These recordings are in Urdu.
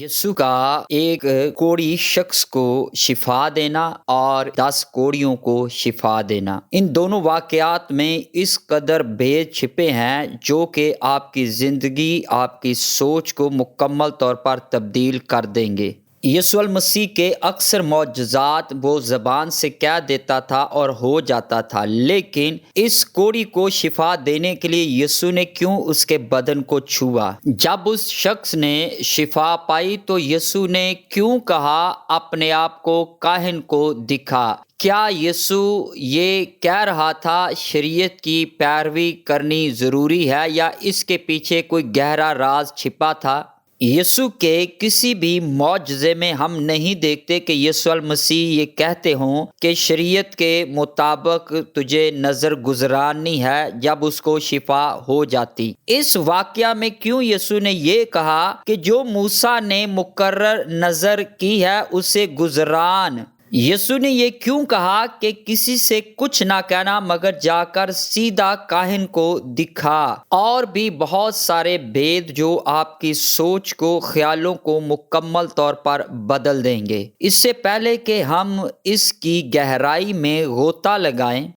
یسو کا ایک کوڑی شخص کو شفا دینا اور دس کوڑیوں کو شفا دینا۔ ان دونوں واقعات میں اس قدر بھید چھپے ہیں جو کہ آپ کی زندگی، آپ کی سوچ کو مکمل طور پر تبدیل کر دیں گے۔ یسو المسیح کے اکثر معجزات وہ زبان سے کہہ دیتا تھا اور ہو جاتا تھا، لیکن اس کوڑی کو شفا دینے کے لیے یسو نے کیوں اس کے بدن کو چھوا؟ جب اس شخص نے شفا پائی تو یسو نے کیوں کہا اپنے آپ کو کاہن کو دکھا؟ کیا یسو یہ کہہ رہا تھا شریعت کی پیروی کرنی ضروری ہے یا اس کے پیچھے کوئی گہرا راز چھپا تھا؟ یسو کے کسی بھی معجزے میں ہم نہیں دیکھتے کہ یسو المسیح یہ کہتے ہوں کہ شریعت کے مطابق تجھے نظر گزرانی ہے جب اس کو شفا ہو جاتی۔ اس واقعہ میں کیوں یسو نے یہ کہا کہ جو موسا نے مقرر نظر کی ہے اسے گزران۔ یسو نے یہ کیوں کہا کہ کسی سے کچھ نہ کہنا مگر جا کر سیدھا کاہن کو دکھا؟ اور بھی بہت سارے بھید جو آپ کی سوچ کو، خیالوں کو مکمل طور پر بدل دیں گے۔ اس سے پہلے کہ ہم اس کی گہرائی میں غوطہ لگائیں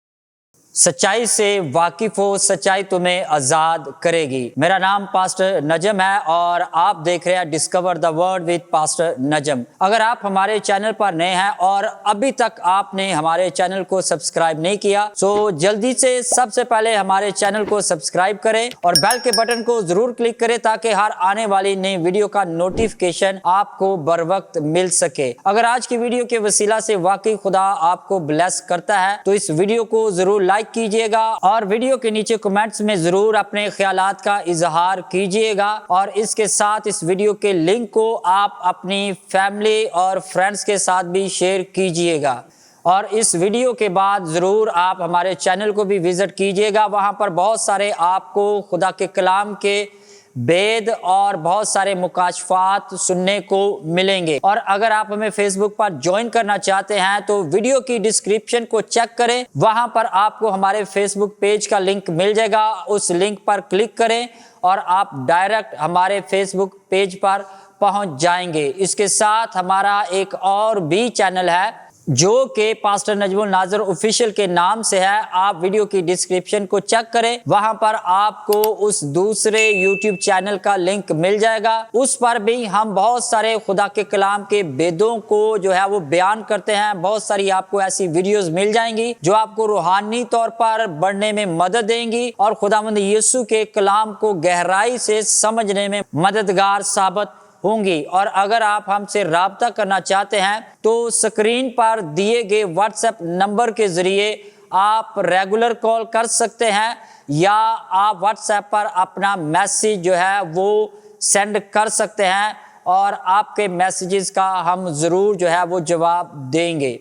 سچائی سے واقف ہو، سچائی تمہیں آزاد کرے گی۔ میرا نام پاسٹر نجم ہے اور آپ دیکھ رہے ہیں discover the word with pastor Najam. اگر آپ ہمارے چینل پر نئے ہیں اور ابھی تک آپ نے ہمارے چینل کو سبسکرائب نہیں کیا، تو جلدی سے سب سے پہلے ہمارے چینل کو سبسکرائب کریں اور بیل کے بٹن کو ضرور کلک کریں تاکہ ہر آنے والی نئی ویڈیو کا نوٹیفکیشن آپ کو بر وقت مل سکے۔ اگر آج کی ویڈیو کے وسیلہ سے واقعی خدا آپ کو بلیس کرتا ہے، تو اس ویڈیو کو ضرور لائک لائک کیجیے گا اور ویڈیو کے نیچے کمنٹس میں ضرور اپنے خیالات کا اظہار کیجیے گا اور اس کے ساتھ اس ویڈیو کے لنک کو آپ اپنی فیملی اور فرینڈز کے ساتھ بھی شیئر کیجیے گا اور اس ویڈیو کے بعد ضرور آپ ہمارے چینل کو بھی وزٹ کیجیے گا۔ وہاں پر بہت سارے آپ کو خدا کے کلام کے بید اور بہت سارے مکاشفات سننے کو ملیں گے۔ اور اگر آپ ہمیں فیس بک پر جوائن کرنا چاہتے ہیں تو ویڈیو کی ڈسکرپشن کو چیک کریں۔ وہاں پر آپ کو ہمارے فیس بک پیج کا لنک مل جائے گا۔ اس لنک پر کلک کریں اور آپ ڈائریکٹ ہمارے فیس بک پیج پر پہنچ جائیں گے۔ اس کے ساتھ ہمارا ایک اور بھی چینل ہے۔ جو کہ پاسٹر نجم الناظر آفیشیل کے نام سے ہے، آپ ویڈیو کی ڈسکرپشن کو چیک کریں۔ وہاں پر آپ کو اس دوسرے یوٹیوب چینل کا لنک مل جائے گا۔ اس پر بھی ہم بہت سارے خدا کے کلام کے بیدوں کو جو ہے وہ بیان کرتے ہیں۔ بہت ساری آپ کو ایسی ویڈیوز مل جائیں گی جو آپ کو روحانی طور پر بڑھنے میں مدد دیں گی اور خدا مند یسو کے کلام کو گہرائی سے سمجھنے میں مددگار ثابت ہوں گی۔ اور اگر آپ ہم سے رابطہ کرنا چاہتے ہیں تو سکرین پر دیے گئے واٹس ایپ نمبر کے ذریعے آپ ریگولر کال کر سکتے ہیں یا آپ واٹس ایپ پر اپنا میسیج جو ہے وہ سینڈ کر سکتے ہیں اور آپ کے میسیجز کا ہم ضرور جو ہے وہ جواب دیں گے۔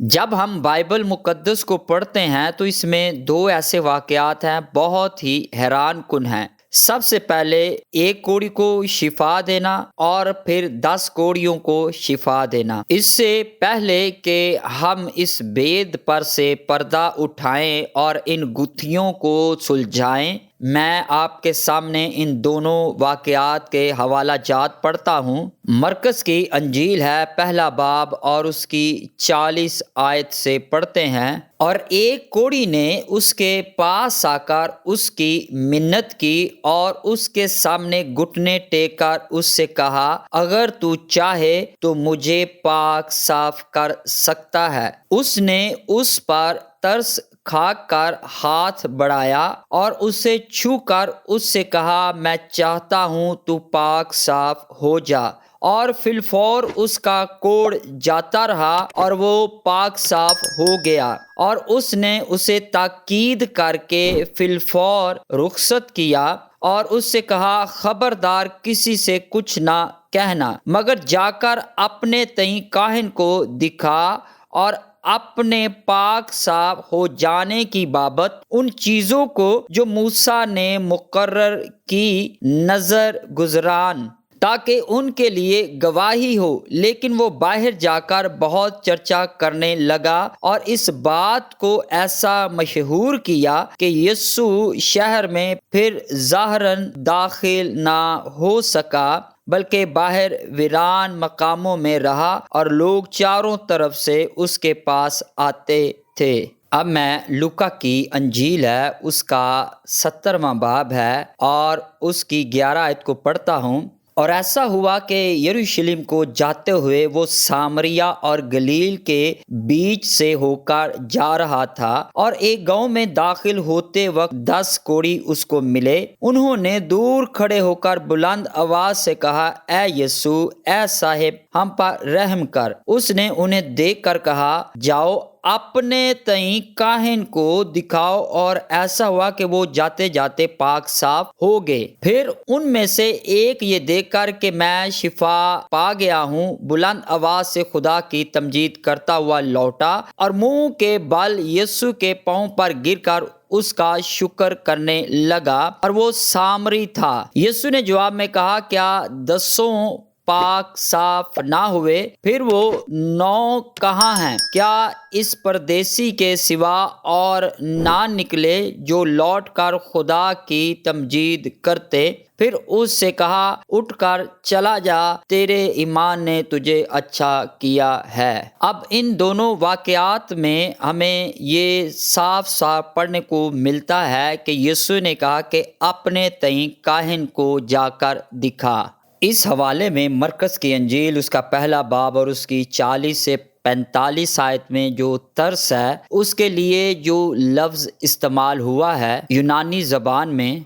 جب ہم بائبل مقدس کو پڑھتے ہیں تو اس میں دو ایسے واقعات ہیں بہت ہی حیران کن ہیں۔ سب سے پہلے ایک کوڑی کو شفا دینا اور پھر دس کوڑیوں کو شفا دینا۔ اس سے پہلے کہ ہم اس بید پر سے پردہ اٹھائیں اور ان گتھیوں کو سلجھائیں میں آپ کے سامنے ان دونوں واقعات کے حوالہ جات پڑھتا ہوں۔ مرکز کی انجیل ہے پہلا باب اور اس کی چالیس آیت سے پڑھتے ہیں۔ اور ایک کوڑی نے اس کے پاس آ کر اس کی منت کی اور اس کے سامنے گھٹنے ٹیک کر اس سے کہا، اگر تو چاہے تو مجھے پاک صاف کر سکتا ہے۔ اس نے اس پر ترس کھا کر ہاتھ بڑھایا اور اسے چھو کر اس سے کہا، میں چاہتا ہوں تو پاک صاف ہو جا۔ اور فلفور اس کا کوڑ جاتا رہا اور وہ پاک صاف ہو گیا۔ اور اس نے اسے تاکید کر کے فلفور رخصت کیا اور اس سے کہا، خبردار کسی سے کچھ نہ کہنا، مگر جا کر اپنے تئیں کاہن کو دکھا اور اپنے پاک صاف ہو جانے کی بابت ان چیزوں کو جو موسا نے مقرر کی نظر گزران، تاکہ ان کے لیے گواہی ہو۔ لیکن وہ باہر جا کر بہت چرچا کرنے لگا اور اس بات کو ایسا مشہور کیا کہ یسو شہر میں پھر ظاہراً داخل نہ ہو سکا۔ بلکہ باہر ویران مقاموں میں رہا اور لوگ چاروں طرف سے اس کے پاس آتے تھے۔ اب میں لکا کی انجیل ہے، اس کا سترواں باب ہے اور اس کی گیارہ آیت کو پڑھتا ہوں۔ اور ایسا ہوا کہ یروشلم کو جاتے ہوئے وہ سامریا اور گلیل کے بیچ سے ہو کر جا رہا تھا اور ایک گاؤں میں داخل ہوتے وقت دس کوڑی اس کو ملے۔ انہوں نے دور کھڑے ہو کر بلند آواز سے کہا، اے یسو اے صاحب، ہم پر رحم کر۔ اس نے انہیں دیکھ کر کہا، جاؤ اپنے تئیں کاہن کو دکھاؤ اور ایسا ہوا کہ وہ جاتے جاتے پاک صاف ہو گئے۔ پھر ان میں سے ایک یہ دیکھ کر کہ میں شفا پا گیا ہوں۔ بلند آواز سے خدا کی تمجید کرتا ہوا لوٹا اور منہ کے بل یسو کے پاؤں پر گر کر اس کا شکر کرنے لگا اور وہ سامری تھا۔ یسو نے جواب میں کہا، کیا دسوں پاک صاف نہ ہوئے، پھر وہ نو کہاں ہیں؟ کیا اس پردیسی کے سوا اور نہ نکلے جو لوٹ کر خدا کی تمجید کرتے؟ پھر اس سے کہا، اٹھ کر چلا جا، تیرے ایمان نے تجھے اچھا کیا ہے۔ اب ان دونوں واقعات میں ہمیں یہ صاف صاف پڑھنے کو ملتا ہے کہ یسو نے کہا کہ اپنے تئیں کاہن کو جا کر دکھا۔ اس حوالے میں مرکز کی انجیل، اس کا پہلا باب اور اس کی چالیس سے پینتالیس آیت میں جو ترس ہے، اس کے لیے جو لفظ استعمال ہوا ہے یونانی زبان میں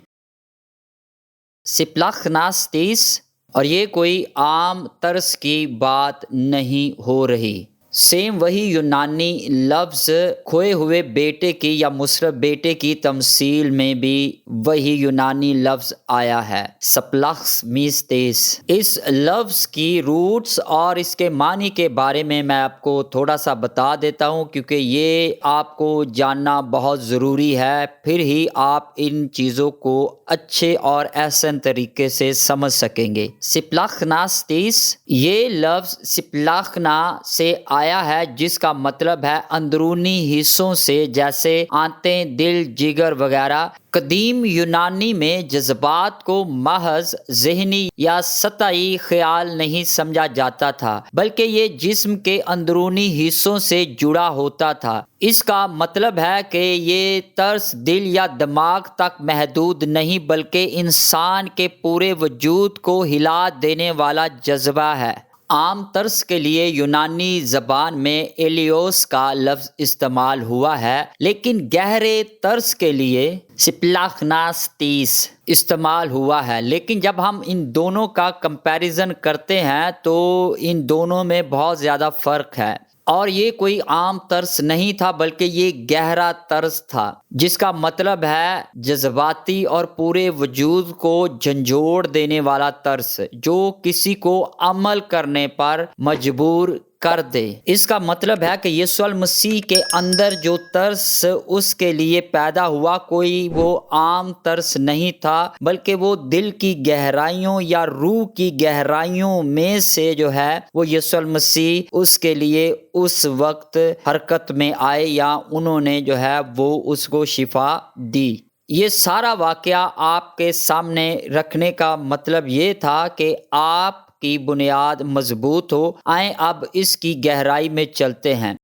سپلخ ناستیس اور یہ کوئی عام ترس کی بات نہیں ہو رہی۔ سیم وہی یونانی لفظ کھوئے ہوئے بیٹے کی یا مصرف بیٹے کی تمثیل میں بھی وہی یونانی لفظ آیا ہے۔ سپلخس میستیس اس لفظ کی روٹس اور اس کے معنی کے بارے میں میں آپ کو تھوڑا سا بتا دیتا ہوں کیونکہ یہ آپ کو جاننا بہت ضروری ہے۔ پھر ہی آپ ان چیزوں کو اچھے اور احسن طریقے سے سمجھ سکیں گے۔ سپلخناستیس یہ لفظ سپلاخنا سے آ آیا ہے، جس کا مطلب ہے اندرونی حصوں سے، جیسے آنتیں، دل، جگر وغیرہ۔ قدیم یونانی میں جذبات کو محض ذہنی یا سطحی خیال نہیں سمجھا جاتا تھا، بلکہ یہ جسم کے اندرونی حصوں سے جڑا ہوتا تھا۔ اس کا مطلب ہے کہ یہ ترس دل یا دماغ تک محدود نہیں، بلکہ انسان کے پورے وجود کو ہلا دینے والا جذبہ ہے۔ عام طرز کے لیے یونانی زبان میں ایلیوس کا لفظ استعمال ہوا ہے، لیکن گہرے طرز کے لیے سپلاخناستیس استعمال ہوا ہے۔ لیکن جب ہم ان دونوں کا کمپیریزن کرتے ہیں تو ان دونوں میں بہت زیادہ فرق ہے۔ اور یہ کوئی عام ترس نہیں تھا بلکہ یہ گہرا طرز تھا، جس کا مطلب ہے جذباتی اور پورے وجود کو جھنجھوڑ دینے والا ترس، جو کسی کو عمل کرنے پر مجبور کر دے۔ اس کا مطلب ہے کہ یسو المسیح کے اندر جو ترس اس کے لیے پیدا ہوا، کوئی وہ عام ترس نہیں تھا، بلکہ وہ دل کی گہرائیوں یا روح کی گہرائیوں میں سے جو ہے، وہ یسو المسیح اس کے لیے اس وقت حرکت میں آئے یا انہوں نے جو ہے وہ اس کو شفا دی۔ یہ سارا واقعہ آپ کے سامنے رکھنے کا مطلب یہ تھا کہ آپ کی بنیاد مضبوط ہو آئیں اب اس کی گہرائی میں چلتے ہیں۔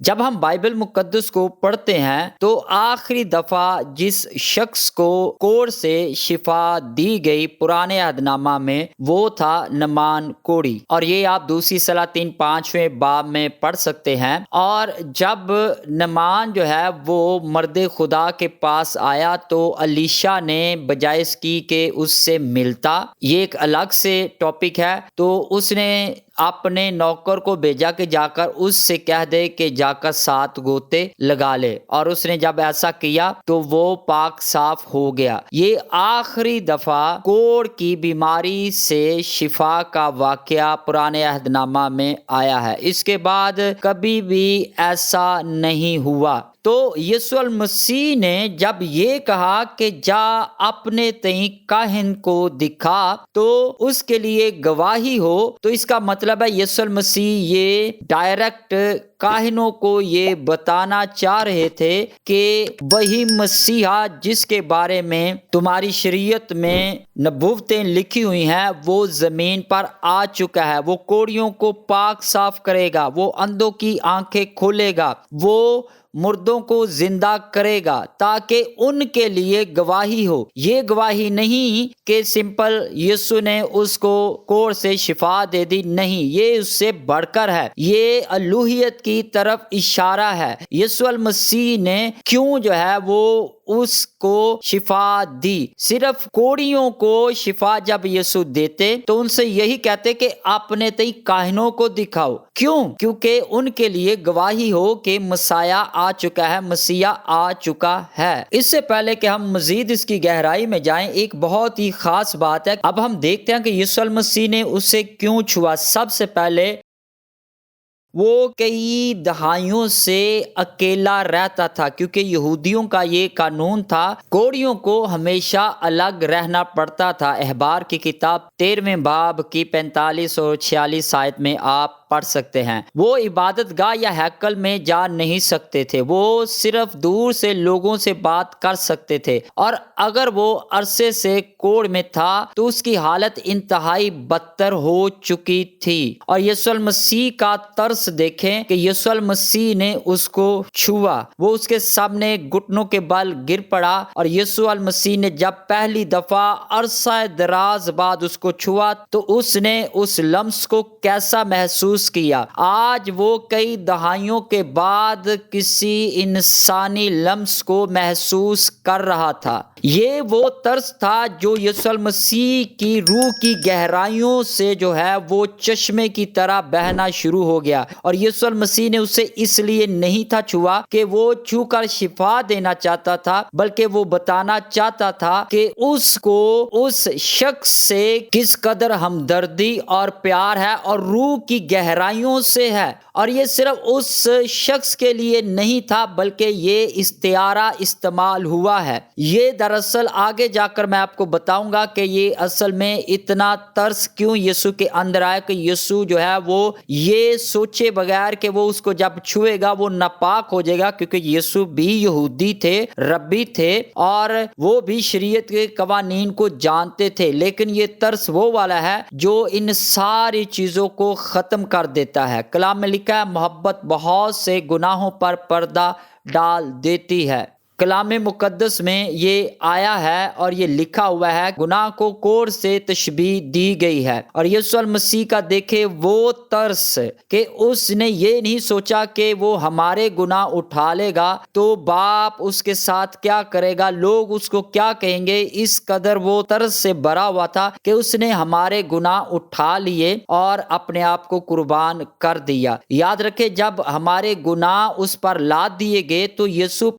جب ہم بائبل مقدس کو پڑھتے ہیں تو آخری دفعہ جس شخص کو کوڑ سے شفا دی گئی پرانے عہد نامہ میں، وہ تھا نمان کوڑی۔ اور یہ آپ دوسری صلاح تین پانچویں باب میں پڑھ سکتے ہیں۔ اور جب نمان جو ہے وہ مرد خدا کے پاس آیا تو علیشا نے بجائے اس کی کہ اس سے ملتا۔ یہ ایک الگ سے ٹاپک ہے۔ تو اس نے اپنے نوکر کو بھیجا کہ جا کر اس سے کہہ دے کہ جا کر سات گوتے لگا لے۔ اور اس نے جب ایسا کیا تو وہ پاک صاف ہو گیا۔ یہ آخری دفعہ کوڑ کی بیماری سے شفا کا واقعہ پرانے عہد نامہ میں آیا ہے۔ اس کے بعد کبھی بھی ایسا نہیں ہوا۔ تو یسو المسیح نے جب یہ کہا کہ جا اپنے تئیں کاہن کو دکھا تو اس کے لیے گواہی ہو، تو اس کا مطلب ہے یسو المسیح یہ ڈائریکٹ کاہنوں کو یہ بتانا چاہ رہے تھے کہ وہی مسیحا جس کے بارے میں تمہاری شریعت میں نبوتیں لکھی ہوئی ہیں، وہ زمین پر آ چکا ہے، وہ کوڑیوں کو پاک صاف کرے گا، وہ اندھوں کی آنکھیں کھولے گا، وہ مردوں کو زندہ کرے گا تاکہ ان کے لیے گواہی ہو۔ یہ گواہی نہیں کہ سمپل یسو نے اس کو کوڑ سے شفا دے دی، نہیں، یہ اس سے بڑھ کر ہے۔ یہ الوحیت کی طرف اشارہ ہے۔ یسو المسیح نے کیوں جو ہے وہ اس کو شفا دی۔ صرف کوڑیوں کو شفا جب یسو دیتے تو ان سے یہی کہتے کہ اپنے تئی کاہنوں کو دکھاؤ۔ کیوں؟ کیونکہ ان کے لیے گواہی ہو کہ مسایا آ چکا ہے، مسیح آ چکا ہے۔ اس سے پہلے کہ ہم مزید اس کی گہرائی میں جائیں، ایک بہت ہی خاص بات ہے۔ اب ہم دیکھتے ہیں کہ یسو المسیح نے اسے کیوں چھوا۔ سب سے پہلے وہ کئی دہائیوں سے اکیلا رہتا تھا، کیونکہ یہودیوں کا یہ قانون تھا، کوڑیوں کو ہمیشہ الگ رہنا پڑتا تھا۔ احبار کی کتاب تیرویں باب کی پینتالیس اور چھیالیس آیت میں آپ پڑھ سکتے ہیں۔ وہ عبادت گاہ یا ہیکل میں جا نہیں سکتے تھے۔ وہ صرف دور سے لوگوں سے بات کر سکتے تھے۔ اور اگر وہ عرصے سے کوڑ میں تھا تو اس کی حالت انتہائی بدتر ہو چکی تھی۔ اور یسو المسیح کا ترس دیکھیں کہ یسو المسیح نے اس کو چھوا۔ وہ اس کے سامنے گھٹنوں کے بل گر پڑا اور یسو مسیح نے جب پہلی دفعہ عرصہ دراز بعد اس کو چھوا تو اس نے اس لمس کو کیسا محسوس محسوس کیا۔ آج وہ کئی دہائیوں کے بعد کسی انسانی لمس کو محسوس کر رہا تھا۔ یہ وہ طرز تھا جو یسول مسیح کی روح کی گہرائیوں سے جو ہے وہ چشمے کی طرح بہنا شروع ہو گیا۔ اور یسول مسیح نے اسے اس لیے نہیں تھا چھوا کہ وہ چھو کر شفا دینا چاہتا تھا، بلکہ وہ بتانا چاہتا تھا کہ اس کو اس شخص سے کس قدر ہمدردی اور پیار ہے اور روح کی گہرائی گہرائیوں سے ہے اور یہ صرف اس شخص کے لیے نہیں تھا بلکہ یہ استعارہ استعمال ہوا ہے۔ یہ دراصل آگے جا کر میں آپ کو بتاؤں گا کہ یہ اصل میں اتنا ترس کیوں یسو کے اندر آئے کہ یسو جو ہے وہ یہ سوچے بغیر کہ وہ اس کو جب چھوئے گا وہ ناپاک ہو جائے گا کیونکہ یسو بھی یہودی تھے، ربی تھے اور وہ بھی شریعت کے قوانین کو جانتے تھے۔ لیکن یہ ترس وہ والا ہے جو ان ساری چیزوں کو ختم کر کر دیتا ہے۔ کلام میں لکھا ہے، محبت بہت سے گناہوں پر پردہ ڈال دیتی ہے۔ کلام مقدس میں یہ آیا ہے اور یہ لکھا ہوا ہے، گناہ کو کور سے تشبیح دی گئی ہے۔ اور یسو المسیح کا دیکھے وہ ترس کہ اس نے یہ نہیں سوچا کہ وہ ہمارے گناہ اٹھا لے گا تو باپ اس کے ساتھ کیا کرے گا؟ لوگ اس کو کیا کہیں گے؟ اس قدر وہ ترس سے بھرا ہوا تھا کہ اس نے ہمارے گناہ اٹھا لیے اور اپنے آپ کو قربان کر دیا۔ یاد رکھے، جب ہمارے گناہ اس پر لاد دیے گئے تو یسو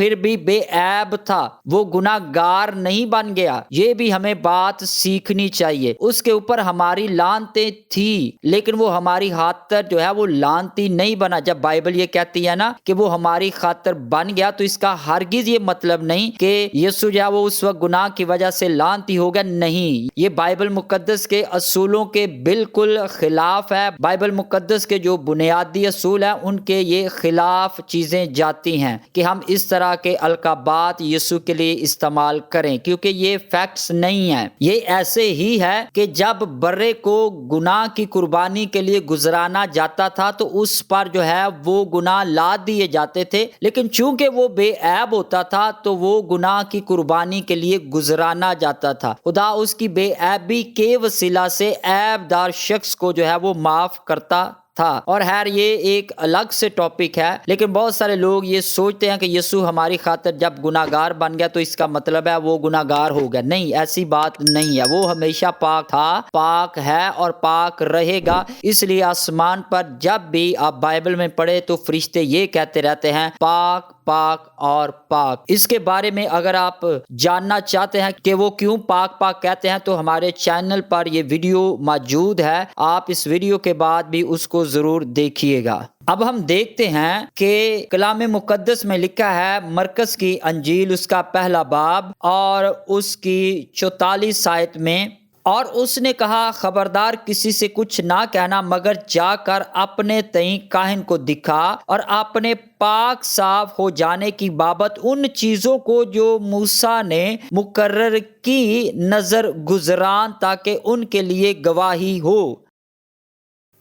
پھر بھی بے عیب تھا۔ وہ گناہ گار نہیں بن گیا۔ یہ بھی ہمیں بات سیکھنی چاہیے۔ اس کے اوپر ہماری لانتیں تھی، لیکن وہ ہماری خاطر جو ہے وہ لانتی نہیں بنا۔ جب بائبل یہ کہتی ہے نا کہ وہ ہماری خاطر بن گیا تو اس کا ہرگز یہ مطلب نہیں کہ یسو جا وہ اس وقت گناہ کی وجہ سے لانتی ہوگا نہیں۔ یہ بائبل مقدس کے اصولوں کے بالکل خلاف ہے۔ بائبل مقدس کے جو بنیادی اصول ہیں، ان کے یہ خلاف چیزیں جاتی ہیں کہ ہم اس طرح کے القابات یسو کے لیے استعمال کریں، کیونکہ یہ فیکٹس نہیں ہیں۔ یہ ایسے ہی ہے کہ جب برے کو گناہ کی قربانی کے لیے گزرانا جاتا تھا، تو اس پر جو ہے وہ گناہ لاد دیے جاتے تھے۔ لیکن چونکہ وہ بے عیب ہوتا تھا، تو وہ گناہ کی قربانی کے لیے گزرانا جاتا تھا۔ خدا اس کی بے عیبی کے وسیلہ سے عیب دار شخص کو جو ہے وہ معاف کرتا تھا۔ اور خیر، یہ ایک الگ سے ٹاپک ہے، لیکن بہت سارے لوگ یہ سوچتے ہیں کہ یسو ہماری خاطر جب گناہ گار بن گیا تو اس کا مطلب ہے وہ گناہ گار ہو گیا۔ نہیں، ایسی بات نہیں ہے۔ وہ ہمیشہ پاک تھا، پاک ہے اور پاک رہے گا۔ اس لیے آسمان پر جب بھی آپ بائبل میں پڑھے تو فرشتے یہ کہتے رہتے ہیں، پاک پاک اور پاک۔ اس کے بارے میں اگر آپ جاننا چاہتے ہیں کہ وہ کیوں پاک پاک کہتے ہیں، تو ہمارے چینل پر یہ ویڈیو موجود ہے۔ آپ اس ویڈیو کے بعد بھی اس کو ضرور دیکھیے گا۔ اب ہم دیکھتے ہیں کہ کلام مقدس میں لکھا ہے، مرکز کی انجیل، اس کا پہلا باب اور اس کی چوتالیس سائت میں اور اس نے کہا، خبردار کسی سے کچھ نہ کہنا، مگر جا کر اپنے تئیں کاہن کو دکھا اور اپنے پاک صاف ہو جانے کی بابت ان چیزوں کو جو موسا نے مقرر کی نظر گزران تاکہ ان کے لیے گواہی ہو۔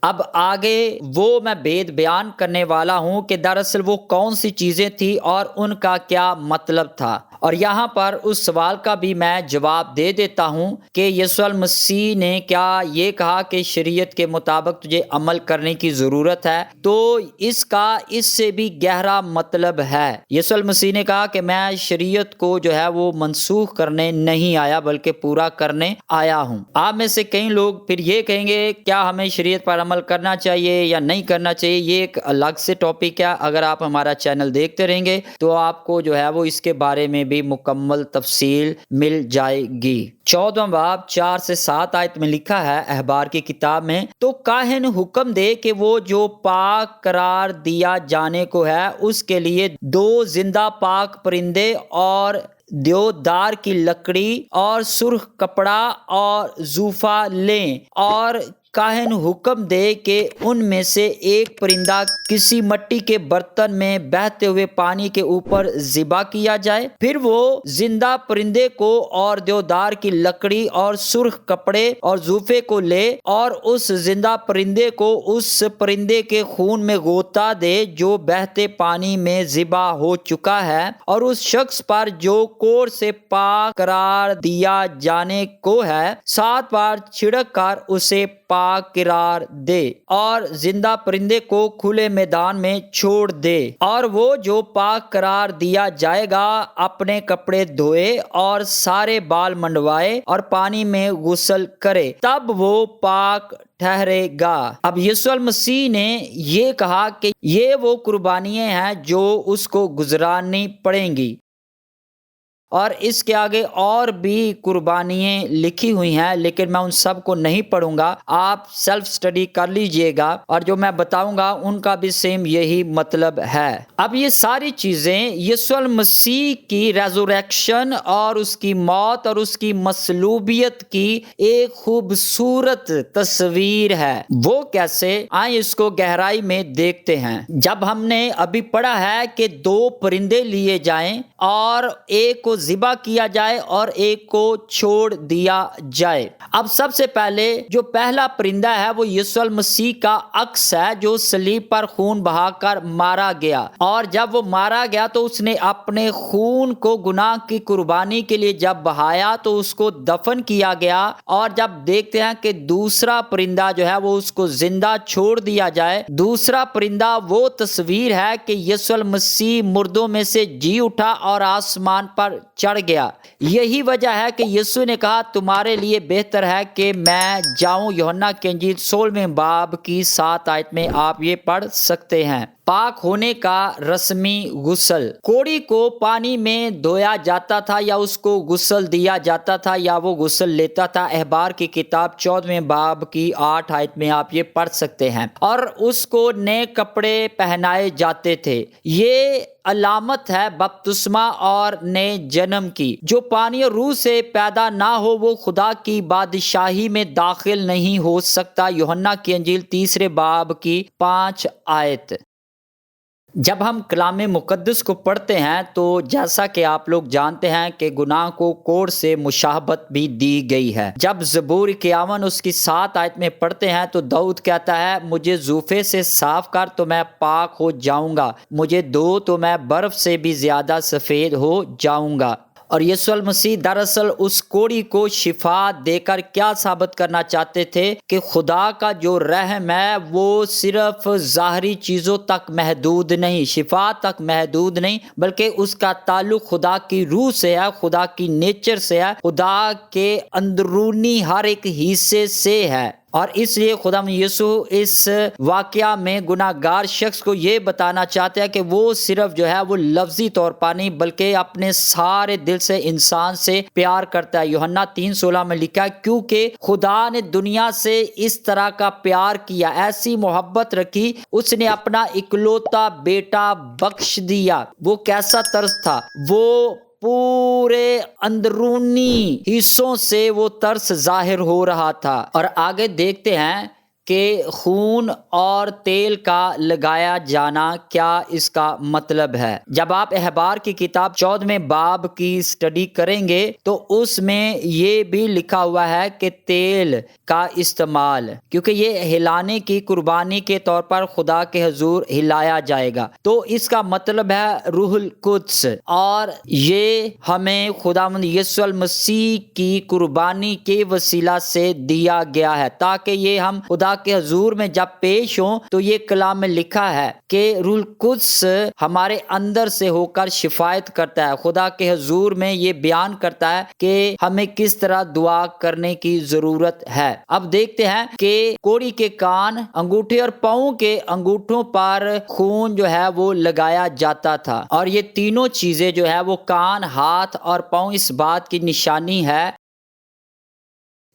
اب آگے وہ میں بید بیان کرنے والا ہوں کہ دراصل وہ کون سی چیزیں تھیں اور ان کا کیا مطلب تھا۔ اور یہاں پر اس سوال کا بھی میں جواب دے دیتا ہوں کہ یسو المسیح نے کیا یہ کہا کہ شریعت کے مطابق تجھے عمل کرنے کی ضرورت ہے؟ تو اس کا اس سے بھی گہرا مطلب ہے۔ یسو المسیح نے کہا کہ میں شریعت کو جو ہے وہ منسوخ کرنے نہیں آیا بلکہ پورا کرنے آیا ہوں۔ آپ میں سے کئی لوگ پھر یہ کہیں گے، کیا ہمیں شریعت پر عمل کرنا چاہیے یا نہیں کرنا چاہیے؟ یہ ایک الگ سے ٹاپک ہے۔ اگر آپ ہمارا چینل دیکھتے رہیں گے تو آپ کو جو ہے وہ اس کے بارے میں بھی مکمل تفصیل مل جائے گی۔ چودہ باب چار سے سات آیت میں لکھا ہے، احبار کی کتاب میں، تو کاہن حکم دے کہ وہ جو پاک قرار دیا جانے کو ہے، اس کے لیے دو زندہ پاک پرندے اور دیودار کی لکڑی اور سرخ کپڑا اور زوفا لیں اور کاہن حکم دے کہ ان میں سے ایک پرندہ کسی مٹی کے برتن میں بہتے ہوئے پانی کے اوپر ذبح کیا جائے۔ پھر وہ زندہ پرندے کو اور دیودار کی لکڑی اور سرخ کپڑے اور زوفے کو لے اور اس زندہ پرندے کو اس پرندے کے خون میں غوطہ دے جو بہتے پانی میں ذبح ہو چکا ہے اور اس شخص پر جو کوڑ سے پاک قرار دیا جانے کو ہے، سات بار چھڑک کر اسے پاک قرار دے اور زندہ پرندے کو کھلے میدان میں چھوڑ دے اور وہ جو پاک قرار دیا جائے گا اپنے کپڑے دھوئے اور سارے بال منڈوائے اور پانی میں غسل کرے، تب وہ پاک ٹھہرے گا۔ اب یسو المسیح نے یہ کہا کہ یہ وہ قربانیاں ہیں جو اس کو گزرانی پڑیں گی۔ اور اس کے آگے اور بھی قربانیاں لکھی ہوئی ہیں، لیکن میں ان سب کو نہیں پڑھوں گا۔ آپ سیلف سٹڈی کر لیجیے گا۔ اور جو میں بتاؤں گا، ان کا بھی سیم یہی مطلب ہے۔ اب یہ ساری چیزیں یسو المسیح کی ریزوریکشن اور اس کی موت اور اس کی مصلوبیت کی ایک خوبصورت تصویر ہے۔ وہ کیسے؟ آئیں اس کو گہرائی میں دیکھتے ہیں۔ جب ہم نے ابھی پڑھا ہے کہ دو پرندے لیے جائیں اور ایک کو ذبح کیا جائے اور ایک کو چھوڑ دیا جائے۔ اب سب سے پہلے جو پہلا پرندہ ہے وہ یسو المسیح کا عکس ہے جو سلیب پر خون بہا کر مارا گیا۔ اور جب وہ مارا گیا تو اس نے اپنے خون کو گناہ کی قربانی کے لیے جب بہایا تو اس کو دفن کیا گیا۔ اور جب دیکھتے ہیں کہ دوسرا پرندہ جو ہے وہ اس کو زندہ چھوڑ دیا جائے۔ دوسرا پرندہ وہ تصویر ہے کہ یسو المسیح مردوں میں سے جی اٹھا اور آسمان پر چڑھ گیا۔ یہی وجہ ہے کہ یسو نے کہا، تمہارے لیے بہتر ہے کہ میں جاؤں۔ یونا کے انجیل سولہویں باب کی سات آیت میں آپ یہ پڑھ سکتے ہیں۔ پاک ہونے کا رسمی غسل۔ کوڑی کو پانی میں دھویا جاتا تھا یا اس کو غسل دیا جاتا تھا یا وہ غسل لیتا تھا؟ احبار کی کتاب چودویں باب کی آٹھ آیت میں آپ یہ پڑھ سکتے ہیں۔ اور اس کو نئے کپڑے پہنائے جاتے تھے۔ یہ علامت ہے بپتسمہ اور نئے جنم کی۔ جو پانی اور روح سے پیدا نہ ہو، وہ خدا کی بادشاہی میں داخل نہیں ہو سکتا۔ یوہنا کی انجیل تیسرے باب کی پانچ آیت۔ جب ہم کلام مقدس کو پڑھتے ہیں تو جیسا کہ آپ لوگ جانتے ہیں کہ گناہ کو کوڑ سے مشابت بھی دی گئی ہے۔ جب زبور قیامن اس کی سات آیت میں پڑھتے ہیں تو دعوت کہتا ہے، مجھے زوفے سے صاف کر تو میں پاک ہو جاؤں گا، مجھے دو تو میں برف سے بھی زیادہ سفید ہو جاؤں گا۔ اور یسو المسیح دراصل اس کوڑی کو شفا دے کر کیا ثابت کرنا چاہتے تھے کہ خدا کا جو رحم ہے وہ صرف ظاہری چیزوں تک محدود نہیں، شفا تک محدود نہیں، بلکہ اس کا تعلق خدا کی روح سے ہے، خدا کی نیچر سے ہے، خدا کے اندرونی ہر ایک حصے سے ہے۔ اور اس لیے خدا یسو اس واقعہ میں گناہ گار شخص کو یہ بتانا چاہتے ہیں کہ وہ صرف جو ہے وہ لفظی طور پر نہیں، بلکہ اپنے سارے دل سے، انسان سے پیار کرتا ہے۔ یوہنا تین سولہ میں لکھا ہے، کیونکہ خدا نے دنیا سے اس طرح کا پیار کیا، ایسی محبت رکھی، اس نے اپنا اکلوتا بیٹا بخش دیا۔ وہ کیسا طرز تھا؟ وہ پورے اندرونی حصوں سے وہ ترس ظاہر ہو رہا تھا۔ اور آگے دیکھتے ہیں کہ خون اور تیل کا لگایا جانا کیا اس کا مطلب ہے۔ جب آپ احبار کی کتاب چودہ باب کی سٹڈی کریں گے تو اس میں یہ بھی لکھا ہوا ہے کہ تیل کا استعمال، کیونکہ یہ ہلانے کی، قربانی کے طور پر خدا کے حضور ہلایا جائے گا۔ تو اس کا مطلب ہے روح القدس۔ اور یہ ہمیں خدا مند یسو المسیح کی قربانی کے وسیلہ سے دیا گیا ہے تاکہ یہ ہم خدا کے حضور میں جب پیش ہوں تو یہ کلام میں لکھا ہے کہ رول قدس ہمارے اندر سے ہو کر شفایت کرتا ہے۔ خدا کے حضور میں یہ بیان کرتا ہے کہ ہمیں کس طرح دعا کرنے کی ضرورت ہے۔ اب دیکھتے ہیں کہ کوڑی کے کان، انگوٹھے اور پاؤں کے انگوٹھوں پر خون جو ہے وہ لگایا جاتا تھا۔ اور یہ تینوں چیزیں جو ہے وہ کان، ہاتھ اور پاؤں اس بات کی نشانی ہے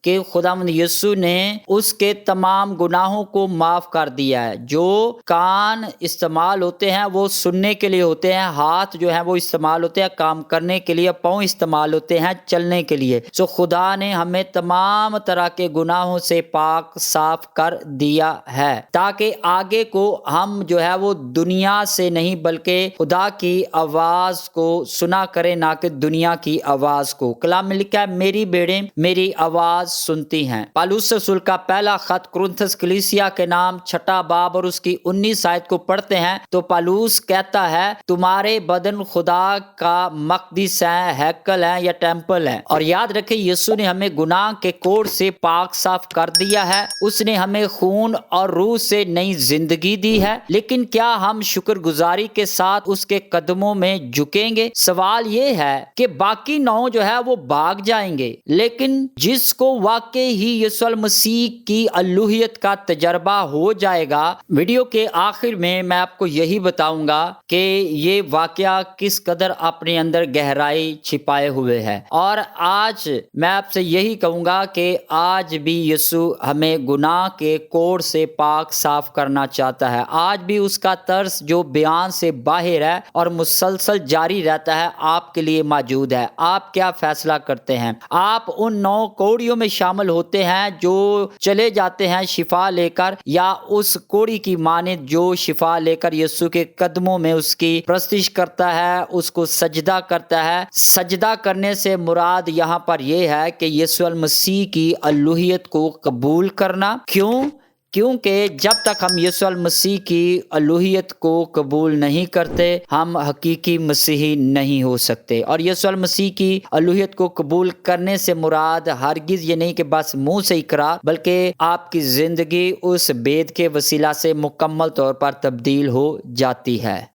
کہ خدا مند یسو نے اس کے تمام گناہوں کو معاف کر دیا ہے۔ جو کان استعمال ہوتے ہیں وہ سننے کے لیے ہوتے ہیں، ہاتھ جو ہیں وہ استعمال ہوتے ہیں، کام کرنے کے لیے، پاؤں استعمال ہوتے ہیں چلنے کے لیے۔ سو خدا نے ہمیں تمام طرح کے گناہوں سے پاک، صاف کر دیا ہے۔ تاکہ آگے کو ہم جو ہے وہ دنیا سے نہیں، بلکہ خدا کی آواز کو سنا کرے نہ کہ دنیا کی آواز کو۔ کلام میں لکھا ہے، میری بیڑے، میری آواز سنتی ہیں۔ پالوس رسول کا پہلا خط کرنتھس کلیسیا کے نام چھٹا باب اور اس کی انیس آیت کو پڑھتے ہیں۔ تو پالوس کہتا ہے، تمہارے بدن خدا کا مقدس ہے ہیکل ہے یا ٹیمپل ہے اور یاد رکھے یسو نے ہمیں گناہ کے کوڑ سے پاک صاف کر دیا ہے۔ اس نے ہمیں خون اور روح سے نئی زندگی دی ہے۔ لیکن کیا ہم شکر گزاری کے ساتھ اس کے قدموں میں جھکیں گے؟ سوال یہ ہے کہ باقی نو جو ہے وہ بھاگ جائیں گے۔ لیکن جس کو واقع ہی یسو المسیح کی الوحیت کا تجربہ ہو جائے گا۔ ویڈیو کے آخر میں میں آپ کو یہی بتاؤں گا کہ یہ واقعہ کس قدر اپنے اندر گہرائی چھپائے ہوئے ہے۔ اور آج میں آپ سے یہی کہوں گا کہ آج بھی یسو ہمیں گناہ کے کوڑ سے پاک صاف کرنا چاہتا ہے۔ آج بھی اس کا طرز جو بیان سے باہر ہے اور مسلسل جاری رہتا ہے آپ کے لیے موجود ہے۔ آپ کیا فیصلہ کرتے ہیں؟ آپ ان نو کوڑیوں میں شامل ہوتے ہیں جو چلے جاتے ہیں شفا لے کر یا اس کوڑی کی مانے جو شفا لے کر یسو کے قدموں میں اس کی پرستش کرتا ہے، اس کو سجدہ کرتا ہے۔ سجدہ کرنے سے مراد یہاں پر یہ ہے کہ یسو المسیح کی الوحیت کو قبول کرنا۔ کیوں؟ کیونکہ جب تک ہم یسو المسیح کی الوحیت کو قبول نہیں کرتے، ہم حقیقی مسیحی نہیں ہو سکتے۔ اور یسو المسیح کی الوحیت کو قبول کرنے سے مراد ہرگز یہ نہیں کہ بس منہ سے اقرار بلکہ آپ کی زندگی اس بید کے وسیلہ سے مکمل طور پر تبدیل ہو جاتی ہے۔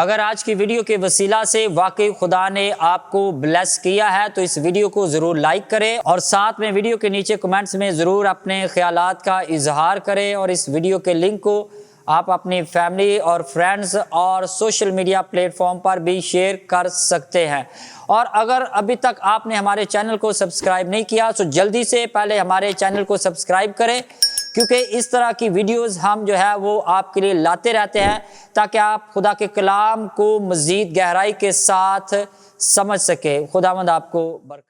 اگر آج کی ویڈیو کے وسیلہ سے واقعی خدا نے آپ کو بلیس کیا ہے، تو اس ویڈیو کو ضرور لائک کریں اور ساتھ میں ویڈیو کے نیچے کمنٹس میں ضرور اپنے خیالات کا اظہار کریں اور اس ویڈیو کے لنک کو آپ اپنی فیملی اور فرینڈز اور سوشل میڈیا پلیٹ فارم پر بھی شیئر کر سکتے ہیں۔ اور اگر ابھی تک آپ نے ہمارے چینل کو سبسکرائب نہیں کیا، تو جلدی سے پہلے ہمارے چینل کو سبسکرائب کریں۔ کیونکہ اس طرح کی ویڈیوز ہم جو ہے وہ آپ کے لیے لاتے رہتے ہیں تاکہ آپ خدا کے کلام کو مزید گہرائی کے ساتھ سمجھ سکے خدا مند آپ کو برکت